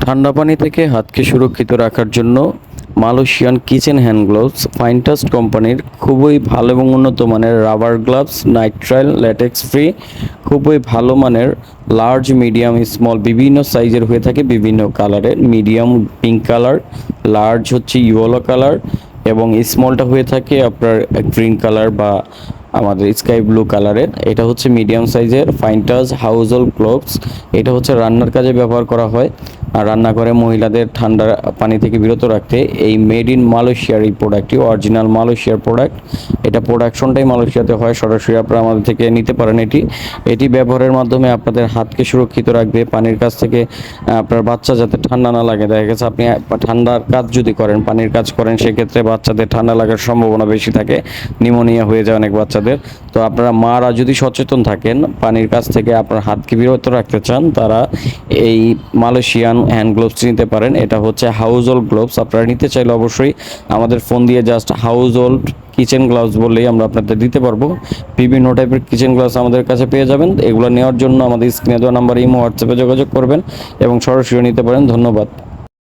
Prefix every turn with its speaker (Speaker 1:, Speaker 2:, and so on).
Speaker 1: ঠান্ডা পানি থেকে হাতকে সুরক্ষিত রাখার জন্য মালয়েশিয়ান কিচেন হ্যান্ড গ্লোভস ফাইনটাস্ট কোম্পানির খুবই ভালো এবং উন্নত মানের rubber gloves, nitrile, latex free, খুবই ভালো মানের লার্জ, মিডিয়াম, স্মল বিভিন্ন সাইজের হয়ে থাকে বিভিন্ন কালারের। মিডিয়াম পিঙ্ক কালার, লার্জ হচ্ছে ইয়েলো কালার এবং স্মলটা হয়ে থাকে আপনার গ্রিন কালার বা আমাদের স্কাই ব্লু কালারের এটা হচ্ছে মিডিয়াম সাইজের ফাইনটাস হাউস হোল্ড গ্লোভস এটা হচ্ছে রান্নার কাজে ব্যবহার করা হয়। আর রান্নাঘরে মহিলাদের ঠান্ডা পানি থেকে বিরত রাখতে এই মেড ইন মালয়েশিয়ার এই প্রোডাক্টটি অরিজিনাল মালয়েশিয়ার প্রোডাক্ট এটা প্রোডাকশনটাই মালয়েশিয়াতে হয়, সরাসরি আপনারা আমাদের থেকে নিতে পারেন এটি। এটি ব্যবহারের মাধ্যমে আপনাদের হাতকে সুরক্ষিত রাখবে, পানির কাছ থেকে আপনার বাচ্চা যাতে ঠান্ডা না লাগে। দেখা গেছে আপনি ঠান্ডার কাজ যদি করেন, পানির কাজ করেন, সেক্ষেত্রে বাচ্চাদের ঠান্ডা লাগার সম্ভাবনা বেশি থাকে। নিমোনিয়া হয়ে যায় অনেক বাচ্চাদের। তো আপনারা মারা যদি সচেতন থাকেন, পানির কাছ থেকে আপনার হাতকে বিরত রাখতে চান, তারা এই মালয়েশিয়ান হ্যান্ড গ্লোভস নিতে পারেন। এটা হচ্ছে হাউস হোল্ড গ্লোভস। আপনারা নিতে চাইলে অবশ্যই আমাদের ফোন দিয়ে just household kitchen gloves বললেই আমরা আপনাদের দিতে পারব। বিভিন্ন টাইপের কিচেন গ্লাভস আমাদের কাছে পেয়ে যাবেন। এগুলো নেওয়ার জন্য আমাদের স্ক্রিনে দেওয়া নাম্বার ইমো, হোয়াটসঅ্যাপে যোগাযোগ করবেন এবং সরাসরি নিতে পারেন। ধন্যবাদ।